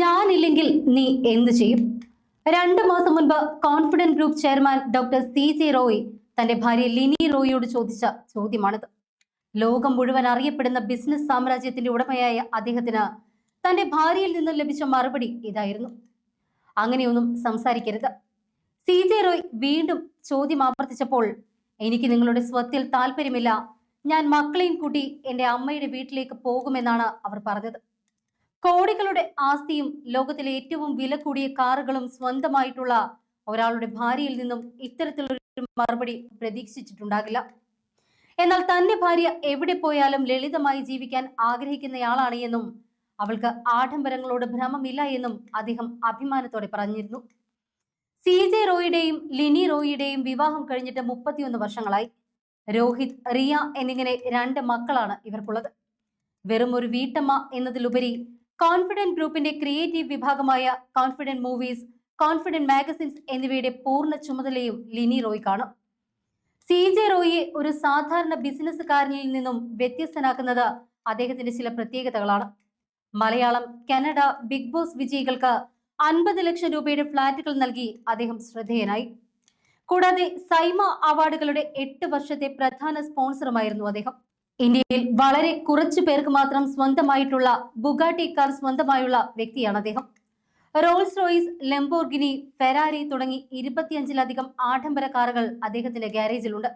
ഞാനില്ലെങ്കിൽ നീ എന്തു ചെയ്യും? രണ്ട് മാസം മുൻപ് confident group chairman doctor C J Roy തന്റെ ഭാര്യ ലിനി റോയിയോട് ചോദിച്ച ചോദ്യമാണിത്. ലോകം മുഴുവൻ അറിയപ്പെടുന്ന ബിസിനസ് സാമ്രാജ്യത്തിന്റെ ഉടമയായ അദ്ദേഹത്തിന് തന്റെ ഭാര്യയിൽ നിന്ന് ലഭിച്ച മറുപടി ഇതായിരുന്നു. അങ്ങനെയൊന്നും സംസാരിക്കരുത്. സി ജെ റോയ് വീണ്ടും ചോദ്യം ആവർത്തിച്ചപ്പോൾ എനിക്ക് നിങ്ങളുടെ സ്വത്തിൽ താല്പര്യമില്ല. ഞാൻ മക്കളെയും കൂട്ടി എന്റെ അമ്മയുടെ വീട്ടിലേക്ക് പോകുമെന്നാണ് അവർ പറഞ്ഞത്. കോടികളുടെ ആസ്തിയും ലോകത്തിലെ ഏറ്റവും വില കൂടിയ കാറുകളും സ്വന്തമായിട്ടുള്ള ഒരാളുടെ ഭാര്യയിൽ നിന്നും ഇത്തരത്തിലൊരു മറുപടി പ്രതീക്ഷിച്ചിട്ടുണ്ടാകില്ല. എന്നാൽ തന്റെ ഭാര്യ എവിടെ പോയാലും ലളിതമായി ജീവിക്കാൻ ആഗ്രഹിക്കുന്നയാളാണ് എന്നും അവൾക്ക് ആഡംബരങ്ങളോട് ഭ്രമമില്ല എന്നും അദ്ദേഹം അഭിമാനത്തോടെ പറഞ്ഞിരുന്നു. സി ജെ റോയിയുടെയും ലിനി റോയിയുടെയും വിവാഹം കഴിഞ്ഞിട്ട് മുപ്പത്തിയൊന്ന് വർഷങ്ങളായി. രോഹിത് റിയ എന്നിങ്ങനെ രണ്ട് മക്കളാണ് ഇവർക്കുള്ളത്. വെറും ഒരു വീട്ടമ്മ എന്നതിലുപരി കോൺഫിഡന്റ് ഗ്രൂപ്പിന്റെ ക്രിയേറ്റീവ് വിഭാഗമായ കോൺഫിഡന്റ് മൂവീസ് കോൺഫിഡന്റ് മാഗസിൻസ് എന്നിവയുടെ പൂർണ ചുമതലയും ലിനി റോയ് കാണും. സി ജെ റോയിയെ ഒരു സാധാരണ ബിസിനസ്സുകാരനിൽ നിന്നും വ്യത്യസ്തനാക്കുന്നത് അദ്ദേഹത്തിന്റെ ചില പ്രത്യേകതകളാണ്. മലയാളം കനഡ ബിഗ് ബോസ് വിജയികൾക്ക് അൻപത് ലക്ഷം രൂപയുടെ ഫ്ളാറ്റുകൾ നൽകി അദ്ദേഹം ശ്രദ്ധേയനായി. കൂടാതെ സൈമ അവാർഡുകളുടെ എട്ട് വർഷത്തെ പ്രധാന സ്പോൺസറുമായിരുന്നു അദ്ദേഹം. ഇന്ത്യയിൽ വളരെ കുറച്ചു പേർക്ക് മാത്രം സ്വന്തമായിട്ടുള്ള ബുഗാട്ടി കാർ സ്വന്തമായുള്ള വ്യക്തിയാണ് അദ്ദേഹം. റോൾസ് റോയിസ് ലെംബോർഗിനി ഫെരാരി തുടങ്ങി ഇരുപത്തിയഞ്ചിലധികം ആഡംബര കാറുകൾ അദ്ദേഹത്തിന്റെ ഗ്യാരേജിലുണ്ട്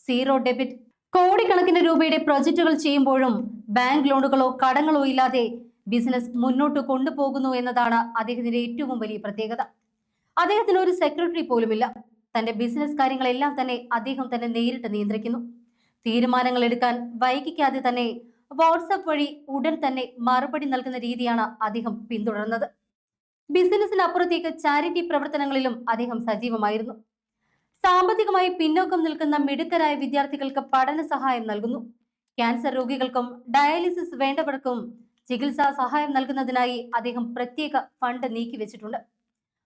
സീറോ ഡെബിറ്റ് കോടിക്കണക്കിന് രൂപയുടെ പ്രൊജക്ടുകൾ ചെയ്യുമ്പോഴും ബാങ്ക് ലോണുകളോ കടങ്ങളോ ഇല്ലാതെ ബിസിനസ് മുന്നോട്ട് കൊണ്ടുപോകുന്നു എന്നതാണ് അദ്ദേഹത്തിന്റെ ഏറ്റവും വലിയ പ്രത്യേകത. അദ്ദേഹത്തിന് ഒരു സെക്രട്ടറി പോലുമില്ല. തന്റെ ബിസിനസ് കാര്യങ്ങളെല്ലാം തന്നെ അദ്ദേഹം തന്നെ നേരിട്ട് നിയന്ത്രിക്കുന്നു. തീരുമാനങ്ങൾ എടുക്കാൻ വൈകിക്കാതെ തന്നെ വാട്സപ്പ് വഴി ഉടൻ തന്നെ മറുപടി നൽകുന്ന രീതിയാണ് അദ്ദേഹം പിന്തുടർന്നത്. ബിസിനസ്സിനപ്പുറത്തേക്ക് ചാരിറ്റി പ്രവർത്തനങ്ങളിലും അദ്ദേഹം സജീവമായിരുന്നു. സാമ്പത്തികമായി പിന്നോക്കം നിൽക്കുന്ന മിടുക്കരായ വിദ്യാർത്ഥികൾക്ക് പഠന സഹായം നൽകുന്നു. ക്യാൻസർ രോഗികൾക്കും ഡയാലിസിസ് വേണ്ടവർക്കും ചികിത്സാ സഹായം നൽകുന്നതിനായി അദ്ദേഹം പ്രത്യേക ഫണ്ട് നീക്കിവെച്ചിട്ടുണ്ട്.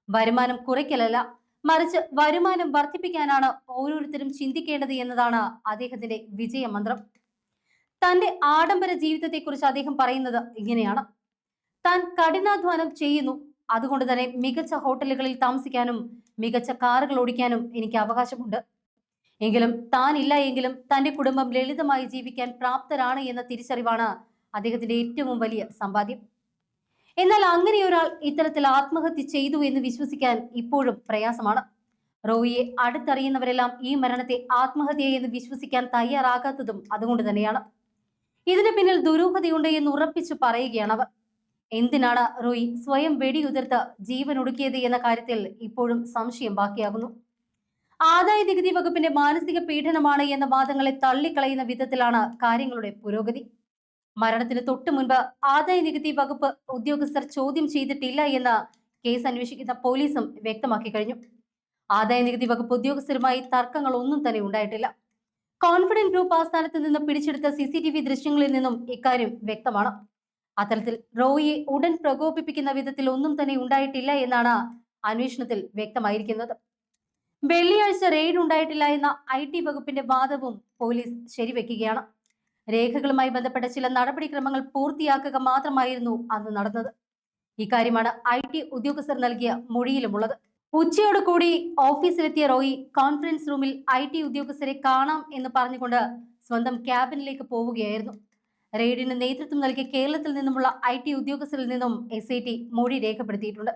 വരുമാനം കുറയ്ക്കലല്ല മറിച്ച് വരുമാനം വർദ്ധിപ്പിക്കാനാണ് ഓരോരുത്തരും ചിന്തിക്കേണ്ടത് എന്നതാണ് അദ്ദേഹത്തിന്റെ വിജയമന്ത്രം തന്റെ ആഡംബര ജീവിതത്തെക്കുറിച്ച് അദ്ദേഹം പറയുന്നത് ഇങ്ങനെയാണ്. താൻ കഠിനാധ്വാനം ചെയ്യുന്നു. അതുകൊണ്ട് തന്നെ മികച്ച ഹോട്ടലുകളിൽ താമസിക്കാനും മികച്ച കാറുകൾ ഓടിക്കാനും എനിക്ക് അവകാശമുണ്ട്. എങ്കിലും താൻ ഇല്ല എങ്കിലും തന്റെ കുടുംബം ലളിതമായി ജീവിക്കാൻ പ്രാപ്തരാണ് എന്ന തിരിച്ചറിവാണ് അദ്ദേഹത്തിന്റെ ഏറ്റവും വലിയ സമ്പാദ്യം. എന്നാൽ അങ്ങനെയൊരാൾ ഇത്തരത്തിൽ ആത്മഹത്യ ചെയ്തു എന്ന് വിശ്വസിക്കാൻ ഇപ്പോഴും പ്രയാസമാണ്. റോയിയെ അടുത്തറിയുന്നവരെല്ലാം ഈ മരണത്തെ ആത്മഹത്യയെന്ന് വിശ്വസിക്കാൻ തയ്യാറാകാത്തതും അതുകൊണ്ട് തന്നെയാണ്. ഇതിന് പിന്നിൽ ദുരൂഹതയുണ്ട് എന്ന് ഉറപ്പിച്ചു പറയുകയാണ് അവർ. എന്തിനാണ് റോയി സ്വയം വെടിയുതിർത്ത് ജീവൻ ഒടുക്കിയത് എന്ന കാര്യത്തിൽ ഇപ്പോഴും സംശയം ബാക്കിയാകുന്നു. ആദായ നികുതി വകുപ്പിന്റെ മാനസിക പീഡനമാണ് എന്ന വാദങ്ങളെ തള്ളിക്കളയുന്ന വിധത്തിലാണ് കാര്യങ്ങളുടെ പുരോഗതി. മരണത്തിന് തൊട്ടു മുൻപ് ആദായ നികുതി വകുപ്പ് ഉദ്യോഗസ്ഥർ ചോദ്യം ചെയ്തിട്ടില്ല എന്ന് കേസ് അന്വേഷിക്കുന്ന പോലീസും വ്യക്തമാക്കി കഴിഞ്ഞു. ആദായ നികുതി വകുപ്പ് ഉദ്യോഗസ്ഥരുമായി തർക്കങ്ങൾ ഒന്നും തന്നെ ഉണ്ടായിട്ടില്ല. കോൺഫിഡന്റ് ഗ്രൂപ്പ് ആസ്ഥാനത്ത് നിന്ന് പിടിച്ചെടുത്ത സി സി ടി വി ദൃശ്യങ്ങളിൽ നിന്നും ഇക്കാര്യം വ്യക്തമാണ്. അത്തരത്തിൽ റോയിയെ ഉടൻ പ്രകോപിപ്പിക്കുന്ന വിധത്തിൽ ഒന്നും തന്നെ ഉണ്ടായിട്ടില്ല എന്നാണ് അന്വേഷണത്തിൽ വ്യക്തമായിരിക്കുന്നത്. വെള്ളിയാഴ്ച റെയ്ഡ് ഉണ്ടായിട്ടില്ല എന്ന ഐ ടി വകുപ്പിന്റെ വാദവും പോലീസ് ശരിവെക്കുകയാണ്. രേഖകളുമായി ബന്ധപ്പെട്ട ചില നടപടിക്രമങ്ങൾ പൂർത്തിയാക്കുക മാത്രമായിരുന്നു അന്ന് നടന്നത്. ഇക്കാര്യമാണ് ഐ ടി ഉദ്യോഗസ്ഥർ നൽകിയ മൊഴിയിലുമുള്ളത്. ഉച്ചയോട് കൂടി ഓഫീസിലെത്തിയ റോയി കോൺഫറൻസ് റൂമിൽ ഐ ടി ഉദ്യോഗസ്ഥരെ കാണാം എന്ന് പറഞ്ഞുകൊണ്ട് സ്വന്തം ക്യാബിനിലേക്ക് പോവുകയായിരുന്നു. റെയ്ഡിന് നേതൃത്വം നൽകിയ കേരളത്തിൽ നിന്നുമുള്ള ഐ ടി ഉദ്യോഗസ്ഥരിൽ നിന്നും എസ് ഐ ടി മൊഴി രേഖപ്പെടുത്തിയിട്ടുണ്ട്.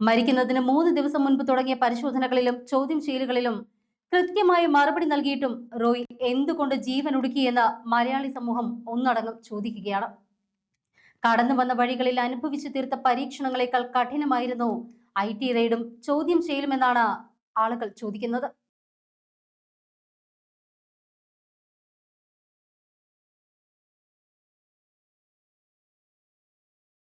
മരിക്കുന്നതിന് മൂന്ന് ദിവസം മുൻപ് തുടങ്ങിയ പരിശോധനകളിലും ചോദ്യം ചെയ്യലുകളിലും കൃത്യമായ മറുപടി നൽകിയിട്ടും റോയ് എന്തുകൊണ്ട് ജീവൻ ഒടുക്കിയെന്ന് മലയാളി സമൂഹം ഒന്നടങ്കം ചോദിക്കുകയാണ്. കടന്നു വന്ന വഴികളിൽ അനുഭവിച്ചു തീർത്ത പരീക്ഷണങ്ങളെക്കാൾ കഠിനമായിരുന്നു ഐ ടി റെയ്ഡും ചോദ്യം ചെയ്യലുമെന്നാണ് ആളുകൾ ചോദിക്കുന്നത്.